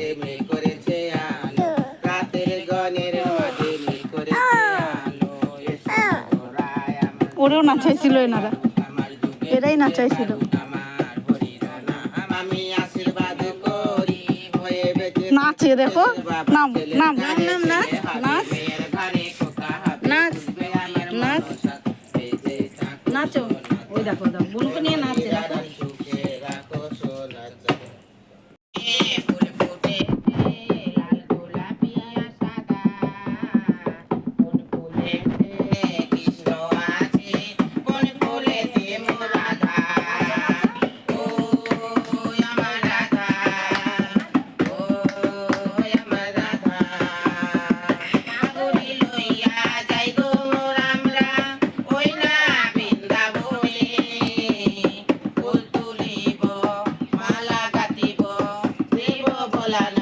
মাধ্যমে করেছে আলো। হ্যাঁ। রাতের গণের হ্যাঁ। মাধ্যমে করেছে হ্যাঁ। আলো। ওরেও নাচাইছিল এনারা। এরাই নাচাইছিল। নাচে দেখো। নাম নাম। নাম নাচ। নাচ। নাচ। নাচ। নাচো। la,